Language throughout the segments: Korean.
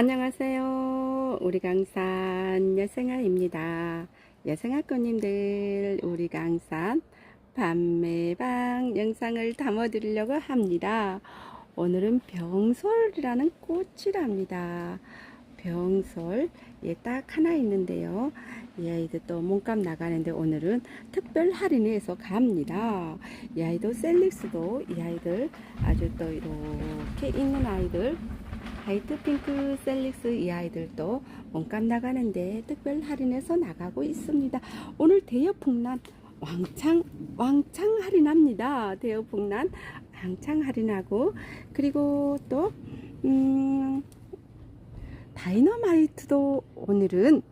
안녕하세요. 우리 강산 여생아입니다. 여생아꺼님들, 우리 강산 밤매방 영상을 담아드리려고 합니다. 오늘은 병솔이라는 꽃이랍니다. 병솔, 예, 딱 하나 있는데요. 이 아이도 또 몸값 나가는데 오늘은 특별 할인해서 갑니다. 이 아이도 셀릭스도 이 아이들 아주 또 이렇게 있는 아이들 화이트 핑크 셀릭스 이 아이들도 몸값 나가는데 특별 할인해서 나가고 있습니다. 오늘 대여풍란 왕창 왕창 할인합니다. 대여풍란 왕창 할인하고 그리고 또 음, 다이너마이트도 오늘은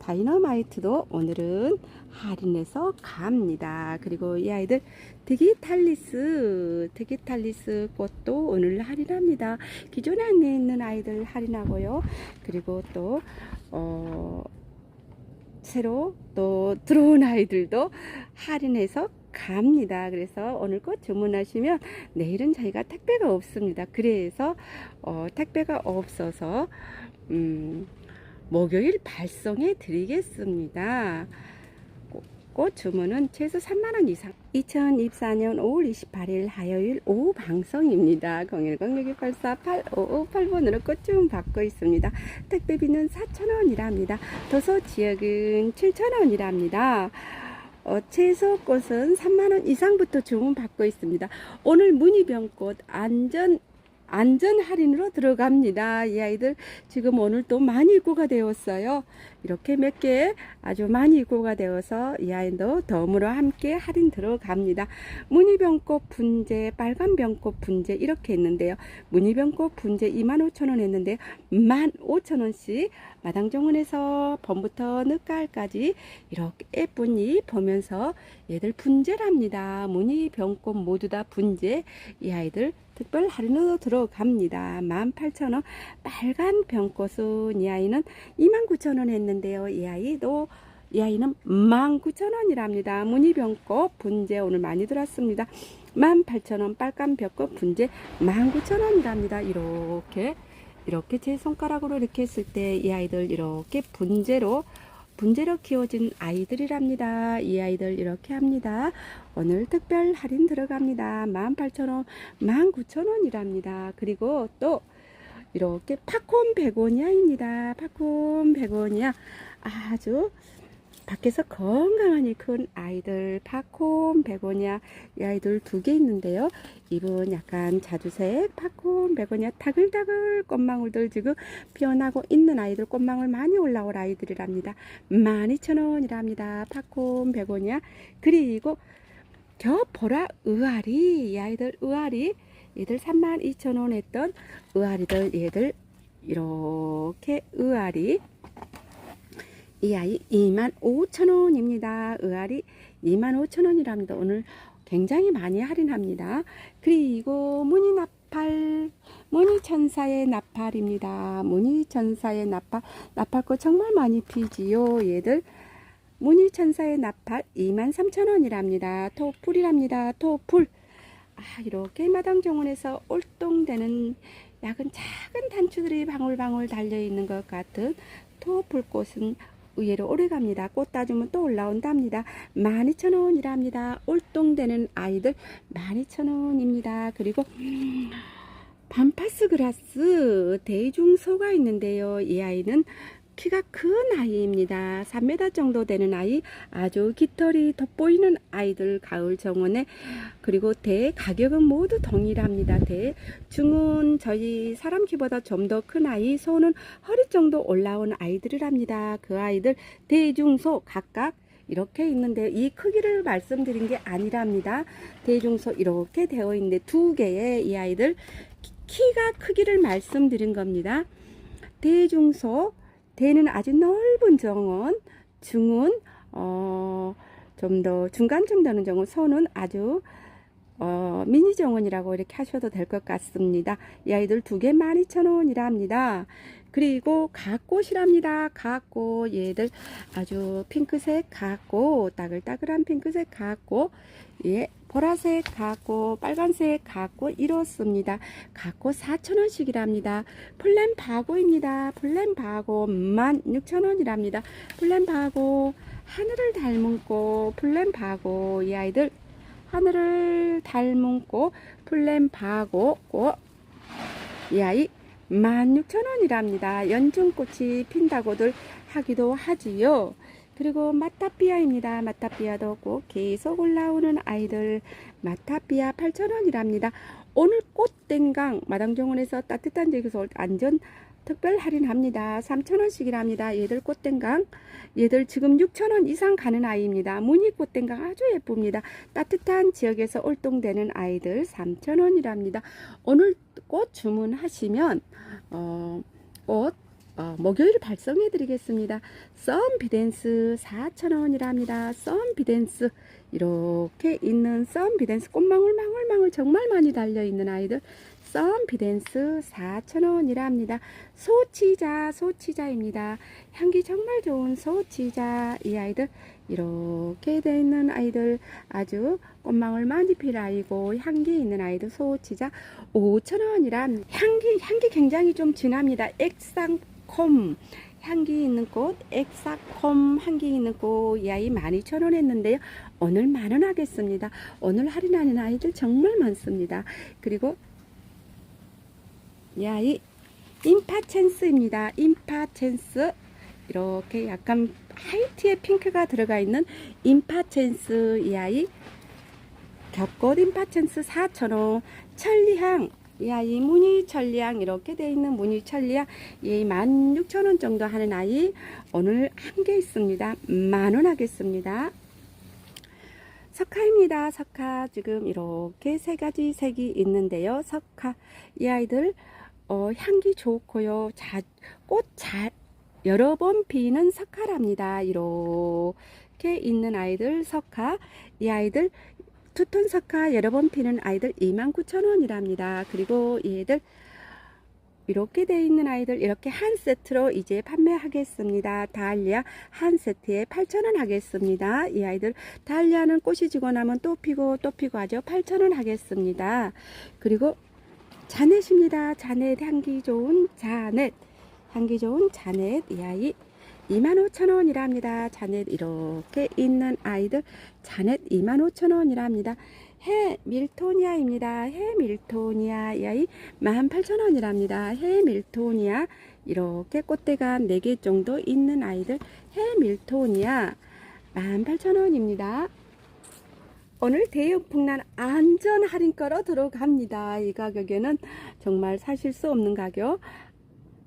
다이너마이트도 오늘은 할인해서 갑니다. 그리고 이 아이들 디기탈리스, 디기탈리스 꽃도 오늘 할인합니다. 기존에 안에 있는 아이들 할인하고요. 그리고 또, 어, 새로 또 들어온 아이들도 할인해서 갑니다. 그래서 오늘 꽃 주문하시면 내일은 저희가 택배가 없습니다. 그래서 어, 택배가 없어서 음, 목요일 발송해 드리겠습니다. 꽃- 꽃 주문은 최소 3만원 이상 2024년 5월 28일 화요일 오후 방송입니다. 010-6284-8558번으로 꽃 주문 받고 있습니다. 택배비는 4,000원이랍니다. 도서 지역은 7,000원이랍니다. 어, 채소 꽃은 3만원 이상부터 주문 받고 있습니다. 오늘 문희병꽃 안전 안전 할인으로 들어갑니다. 이 아이들 지금 오늘 또 많이 입고가 되었어요. 이렇게 몇 개 아주 많이 입고가 되어서 이 아이도 덤으로 함께 할인 들어갑니다. 무늬병꽃 분재, 빨간병꽃 분재 이렇게 했는데요. 무늬병꽃 분재 25,000원 했는데 15,000원씩 마당정원에서 봄부터 늦가을까지 이렇게 예쁜 잎 보면서 얘들 분재랍니다. 무늬병꽃 모두 다 분재 이 아이들 특별 할인으로 들어갑니다. 18,000원. 빨간 병꽃은 이 아이는 29,000원 했는데요. 이 아이도 이 아이는 19,000원이랍니다. 무늬병꽃 분재 오늘 많이 들었습니다. 18,000원 빨간 벽꽃 분재 19,000원이랍니다. 이렇게 이렇게 제 손가락으로 이렇게 했을 때 이 아이들 이렇게 분재로 분재로 키워진 아이들이랍니다. 이 아이들 이렇게 합니다. 오늘 특별 할인 들어갑니다. 18,000원, 19,000원이랍니다. 그리고 또 이렇게 팝콘 베고니아입니다. 팝콘 베고니아 아주 밖에서 건강하니 큰 아이들 팝콘 베고니아 이 아이들 두 개 있는데요. 이분 약간 자주색 팝콘 베고니아 타글타글 꽃망울들 지금 피어나고 있는 아이들 꽃망울 많이 올라올 아이들이랍니다. 12,000원이랍니다. 팝콘 베고니아 그리고 겹보라 의아리 이 아이들 의아리 얘들 32,000원 했던 의아리들 얘들 이렇게 의아리 이 아이 25,000원입니다. 의아리 25,000원이랍니다. 오늘 굉장히 많이 할인합니다. 그리고 무늬 나팔 무늬 천사의 나팔입니다. 무늬 천사의 나팔 나팔꽃 정말 많이 피지요. 얘들 무늬 천사의 나팔 23,000원이랍니다. 토풀이랍니다. 토풀 아 이렇게 마당 정원에서 올동되는 약은 작은 단추들이 방울방울 달려있는 것 같은 토풀꽃은 의외로 오래 갑니다. 꽃 따주면 또 올라온답니다. 12,000원이랍니다. 올동되는 아이들 12,000원입니다. 그리고 반파스 그라스 대중소가 있는데요. 이 아이는 키가 큰 아이입니다. 3m 정도 되는 아이, 아주 깃털이 돋보이는 아이들 가을 정원에 그리고 대 가격은 모두 동일합니다. 대 중은 저희 사람 키보다 좀 더 큰 아이, 소는 허리 정도 올라온 아이들이랍니다. 그 아이들 대중소 각각 이렇게 있는데 이 크기를 말씀드린 게 아니랍니다. 대중소 이렇게 되어 있는데 두 개의 이 아이들 키- 키가 크기를 말씀드린 겁니다. 대중소 대는 아주 넓은 정원, 중은 어, 좀 더 중간쯤 되는 정원, 소는 아주 어, 미니 정원이라고 이렇게 하셔도 될 것 같습니다. 이 아이들 두 개 12,000원이랍니다. 그리고 갓꽃이랍니다. 갓꽃 얘들 아주 핑크색 갓꽃 따글따글한 핑크색 갓꽃 예 보라색 갖고 빨간색 갖고 이렇습니다. 갖고 4,000원씩이랍니다. 플랜 바고입니다. 플랜 바고 16,000원이랍니다. 플랜 바고 하늘을 닮은 꽃 플랜 바고 이 아이들 하늘을 닮은 꽃 플랜 바고 꽃이 아이 16,000원이랍니다. 연중꽃이 핀다고들 하기도 하지요. 그리고 마타피아입니다. 마타피아도 꼭 계속 올라오는 아이들 마타피아 8,000원이랍니다. 오늘 꽃땡강 마당정원에서 따뜻한 지역에서 안전 특별 할인합니다. 3,000원씩이랍니다. 얘들 꽃땡강 얘들 지금 6,000원 이상 가는 아이입니다. 무늬 꽃땡강 아주 예쁩니다. 따뜻한 지역에서 올동되는 아이들 3,000원이랍니다. 오늘 꽃 주문하시면 어, 꽃 어, 목요일 발송해 드리겠습니다. 썸 비댄스 4,000원이랍니다. 썸 비댄스 이렇게 있는 썸 비댄스 꽃망울 망울 망울 정말 많이 달려 있는 아이들 썸 비댄스 4,000원이랍니다. 소치자 소치자입니다. 향기 정말 좋은 소치자 이 아이들 이렇게 돼 있는 아이들 아주 꽃망울 많이 필 아이고 향기 있는 아이들 소치자 5,000원이란 향기 향기 굉장히 좀 진합니다. 액상 콤 향기 있는 꽃 엑사콤 향기 있는 꽃이 아이 12,000원 했는데요. 오늘 만원 하겠습니다. 오늘 할인하는 아이들 정말 많습니다. 그리고 이 아이 임파챈스입니다. 임파챈스 이렇게 약간 화이트에 핑크가 들어가 있는 임파챈스 이 아이 겹꽃 임파챈스 4,000원 천리향 이 무늬 천리향 이렇게 돼 있는 무늬 천리향 이 16,000원 정도 하는 아이 오늘 한 개 있습니다. 만 원 하겠습니다. 석화입니다. 석화 지금 이렇게 세 가지 색이 있는데요. 석화 이 아이들 어, 향기 좋고요. 자, 꽃잘 여러 번 피는 석화랍니다. 이렇게 있는 아이들 석화 이 아이들 투톤 석화 여러 번 피는 아이들 29,000원이랍니다. 그리고 얘들 이렇게 돼 있는 아이들 이렇게 한 세트로 이제 판매하겠습니다. 달리아 한 세트에 8,000원 하겠습니다. 이 아이들 달리아는 꽃이 지고 나면 또 피고 또 피고 하죠. 8,000원 하겠습니다. 그리고 자넷입니다. 자넷 향기 좋은 자넷 향기 좋은 자넷 이 아이 25,000원이랍니다. 자넷 이렇게 있는 아이들 자넷 25,000원이랍니다. 해 밀토니아입니다. 해 밀토니아 이 아이 18,000원이랍니다. 해 밀토니아 이렇게 꽃대가 4개 정도 있는 아이들 해 밀토니아 18,000원입니다. 오늘 대역풍난 안전 할인가로 들어갑니다. 이 가격에는 정말 사실 수 없는 가격.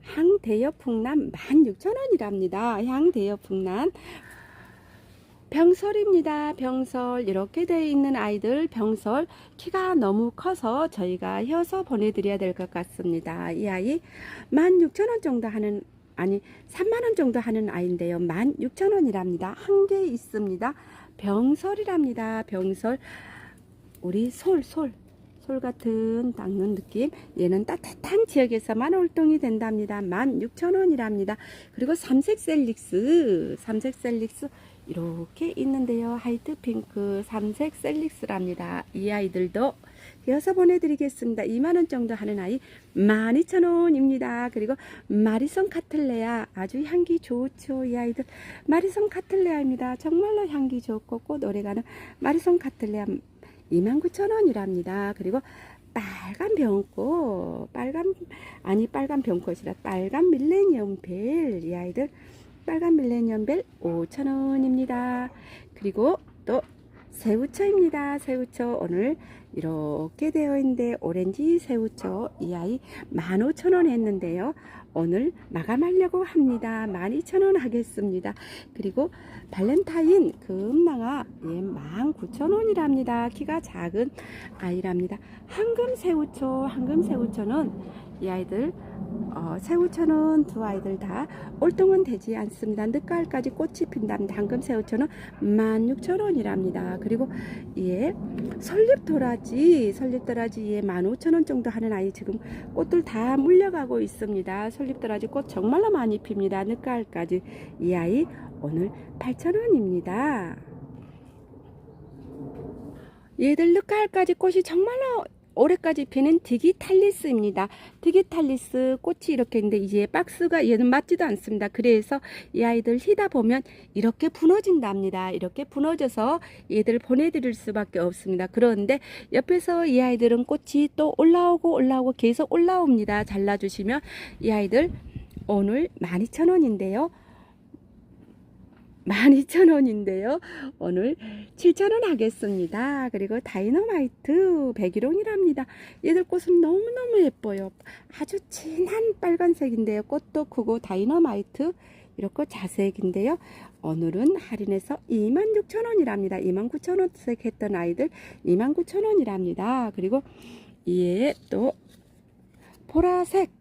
향대여풍란 16,000원이랍니다. 향대여풍란 병설입니다. 병설 이렇게 되어 있는 아이들 병설 키가 너무 커서 저희가 혀서 보내드려야 될 것 같습니다. 이 아이 16,000원 정도 하는 아니 3만원 정도 하는 아이인데요. 16,000원이랍니다. 한 개 있습니다. 병설이랍니다. 병설 우리 솔 솔. 솔 같은 닦는 느낌? 얘는 따뜻한 지역에서만 활동이 된답니다. 16,000원이랍니다. 그리고 삼색 셀릭스 삼색 셀릭스 이렇게 있는데요. 하이트 핑크 삼색 셀릭스랍니다. 이 아이들도 이어서 보내드리겠습니다. 2만원 정도 하는 아이 12,000원입니다. 그리고 마리선 카틀레아 아주 향기 좋죠 이 아이들. 마리선 카틀레아입니다. 정말로 향기 좋고 꽃 오래가는 마리선 카틀레아 29,000원이랍니다. 그리고 빨간 병꽃, 빨간, 아니, 빨간 병꽃이라 빨간 밀레니엄 벨, 이 아이들 빨간 밀레니엄 벨 5,000원입니다. 그리고 또 새우초입니다. 새우초 오늘 이렇게 되어 있는데 오렌지 새우초 이 아이 15,000원 했는데요. 오늘 마감하려고 합니다. 12,000원 하겠습니다. 그리고 발렌타인 금낭아 예, 19,000원이랍니다. 키가 작은 아이랍니다. 황금 새우초, 황금 새우초는 이 아이들 어, 새우초는 두 아이들 다 올동은 되지 않습니다. 늦가을까지 꽃이 핀답니다. 황금 새우초는 16,000원이랍니다. 그리고 예, 설립도라지, 설립도라지 예, 15,000원 정도 하는 아이 지금 꽃들 다 물려가고 있습니다. 설립도라지 꽃 정말로 많이 핍니다. 늦가을까지 이 아이 오늘 8,000원입니다. 얘들 늦가을까지 꽃이 정말로 올해까지 피는 디기탈리스입니다. 디기탈리스 꽃이 이렇게 있는데 이제 박스가 얘는 맞지도 않습니다. 그래서 이 아이들 희다 보면 이렇게 부러진답니다. 이렇게 부러져서 얘들 보내드릴 수밖에 없습니다. 그런데 옆에서 이 아이들은 꽃이 또 올라오고 올라오고 계속 올라옵니다. 잘라주시면 이 아이들 오늘 12,000원인데요. 12,000원인데요. 오늘 7,000원 하겠습니다. 그리고 다이너마이트 백일홍이랍니다. 얘들 꽃은 너무너무 예뻐요. 아주 진한 빨간색인데요. 꽃도 크고 다이너마이트 이렇게 자색인데요. 오늘은 할인해서 26,000원이랍니다. 29,000원씩 했던 아이들 29,000원이랍니다. 그리고 이에 또 보라색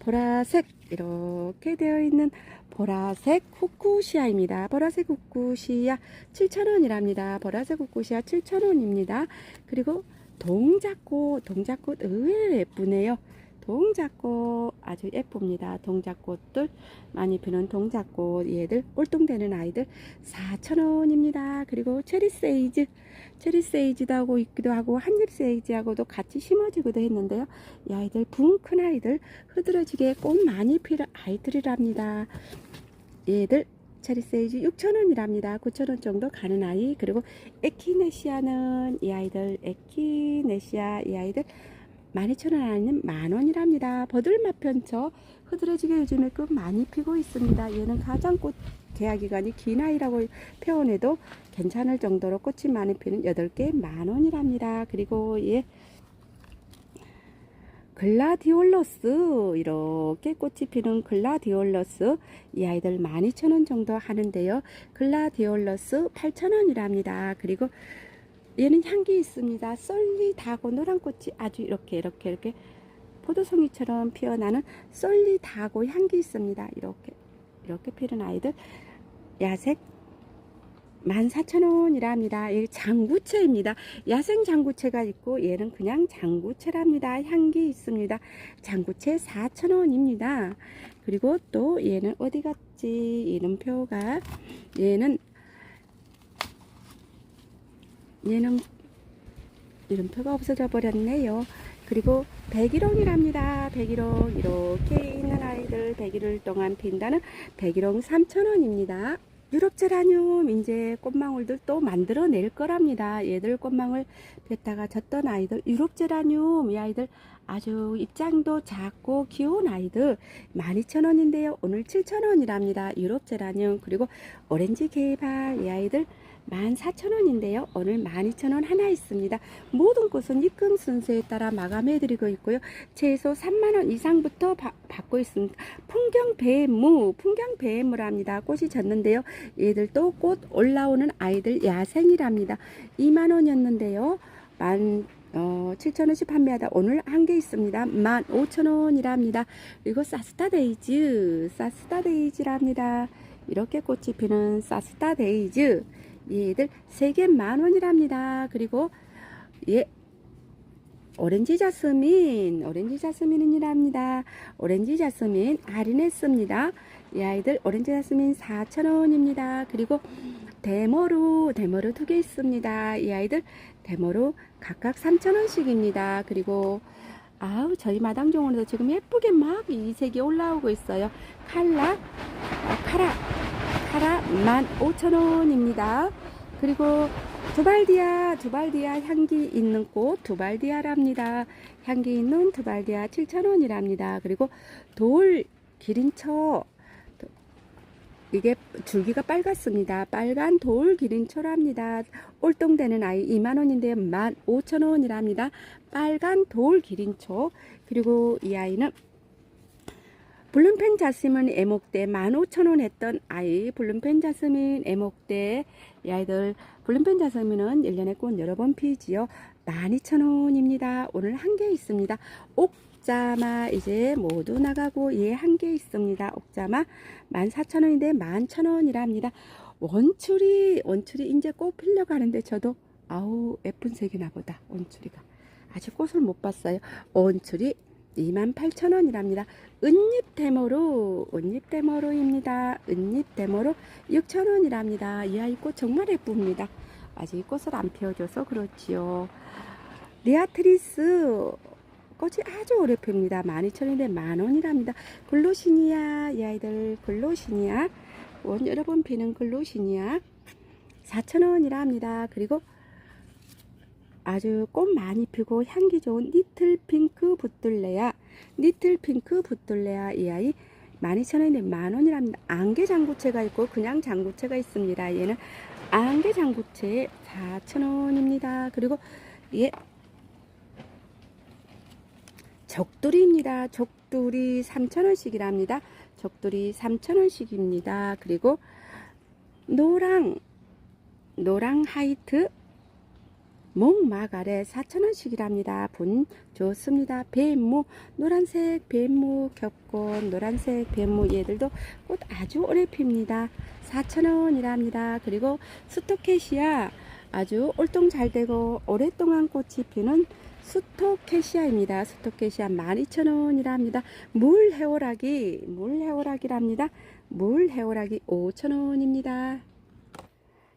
보라색 이렇게 되어 있는 보라색 후쿠시아입니다. 보라색 후쿠시아 7,000원이랍니다. 보라색 후쿠시아 7,000원입니다. 그리고 동작꽃, 동작꽃 의외로 예쁘네요. 동작꽃 아주 예쁩니다. 동작꽃들 많이 피는 동작꽃 얘들 꼴통되는 아이들 4,000원입니다. 그리고 체리 세이즈 체리 세이지도 하고 있기도 하고 한입 세이지하고도 같이 심어지기도 했는데요. 이 아이들 붕 큰 아이들 흐드러지게 꽃 많이 피는 아이들이랍니다. 얘들 체리 세이지 6,000원이랍니다. 9,000원 정도 가는 아이. 그리고 에키네시아는 이 아이들 에키네시아 이 아이들 12,000원 아니면 만원이랍니다. 버들마편처 흐드러지게 요즘에 끝 많이 피고 있습니다. 얘는 가장 꽃 개화 기간이 긴 아이라고 표현해도 괜찮을 정도로 꽃이 많이 피는 8개 만원이랍니다. 그리고 얘 글라디올러스 이렇게 꽃이 피는 글라디올러스 이 아이들 12,000원 정도 하는데요. 글라디올러스 8,000원이랍니다. 그리고 얘는 향기 있습니다. 썰리다고 노란 꽃이 아주 이렇게 이렇게 이렇게 포도송이처럼 피어나는 썰리다고 향기 있습니다. 이렇게 이렇게 피는 아이들 야색 14,000원이랍니다. 이 장구채입니다. 야생 장구채가 있고 얘는 그냥 장구채랍니다. 향기 있습니다. 장구채 4,000원입니다. 그리고 또 얘는 어디 갔지? 이름표가 얘는 얘는 이름표가 없어져 버렸네요. 그리고 백일홍이랍니다. 백일홍 이렇게 있는 아이들 백일을 동안 핀다는 백일홍 3,000원입니다. 유럽 제라늄 이제 꽃망울들 또 만들어낼 거랍니다. 얘들 꽃망울 폈다가 졌던 아이들 유럽 제라늄 이 아이들 아주 입장도 작고 귀여운 아이들 12,000원인데요. 오늘 7,000원이랍니다. 유럽 제라늄 그리고 오렌지 개발 이 아이들 14,000원인데요. 오늘 12,000원 하나 있습니다. 모든 꽃은 입금 순서에 따라 마감해드리고 있고요. 최소 3만원 이상부터 바, 받고 있습니다. 풍경 배무, 풍경 배무랍니다. 꽃이 졌는데요. 얘들도 꽃 올라오는 아이들 야생이랍니다. 2만원이었는데요. 만 어, 7,000원씩 판매하다 오늘 한 개 있습니다. 15,000원이랍니다. 그리고 사스타 데이즈, 사스타 데이즈랍니다. 이렇게 꽃이 피는 사스타 데이즈. 얘들 3개 만원이랍니다. 그리고 예 오렌지 자스민 오렌지 자스민이랍니다. 오렌지 자스민 할인했습니다. 이 아이들 오렌지 자스민 4,000원입니다. 그리고 데모루 데모루 두 개 있습니다. 이 아이들 데모루 각각 3,000원씩입니다. 그리고 아우 저희 마당종원에도 지금 예쁘게 막 이 색이 올라오고 있어요. 칼라 어, 카라 카라 15,000원입니다. 그리고 두발디아, 두발디아 향기 있는 꽃 두발디아랍니다. 향기 있는 두발디아 7,000원이랍니다. 그리고 돌 기린초 이게 줄기가 빨갛습니다. 빨간 돌 기린초랍니다. 올동되는 아이 2만원인데요. 15,000원이랍니다. 빨간 돌 기린초 그리고 이 아이는 블룸펜 자스민 애목대 15,000원 했던 아이 블룸펜 자스민 애목대. 이 아이들 블룸펜 자스민은 1년에 꽃 여러 번 피지요. 12,000원입니다. 오늘 한 개 있습니다. 옥자마 이제 모두 나가고 얘 한 개 있습니다. 옥자마 14,000원인데 11,000원이랍니다. 원추리 원추리 이제 꽃 피려 가는데 저도 아우 예쁜 색이 나 보다 원추리가. 아직 꽃을 못 봤어요. 원추리 28,000원이랍니다. 은잎 데모로, 은잎 데모로입니다. 은잎 데모로 6,000원이랍니다. 이 아이 꽃 정말 예쁩니다. 아직 꽃을 안 피워줘서 그렇지요. 리아트리스 꽃이 아주 오래 핍니다. 12,000원인데 만원이랍니다. 글로시니아 이 아이들 글로시니아 원 여러 번 피는 글로시니아 4,000원이랍니다. 그리고 아주 꽃 많이 피고 향기 좋은 니틀 핑크 붙들레야 니틀 핑크 붙들레야 이 아이 12,000원인데 만원이랍니다. 안개 장구채가 있고 그냥 장구채가 있습니다. 얘는 안개 장구채 4,000원입니다. 그리고 얘 적두리입니다. 적두리 3,000원씩이랍니다. 적두리 3,000원씩입니다. 그리고 노랑 노랑 하이트 목마가래 4,000원씩이랍니다. 분 좋습니다. 뱀무 노란색 뱀무 겹꽃 노란색 뱀무 얘들도 꽃 아주 오래 핍니다. 4,000원이랍니다. 그리고 스토케시아 아주 올동 잘 되고 오랫동안 꽃이 피는 스토케시아입니다. 스토케시아 12,000원이랍니다. 물 해오라기 물 해오라기랍니다. 물 해오라기 5,000원입니다.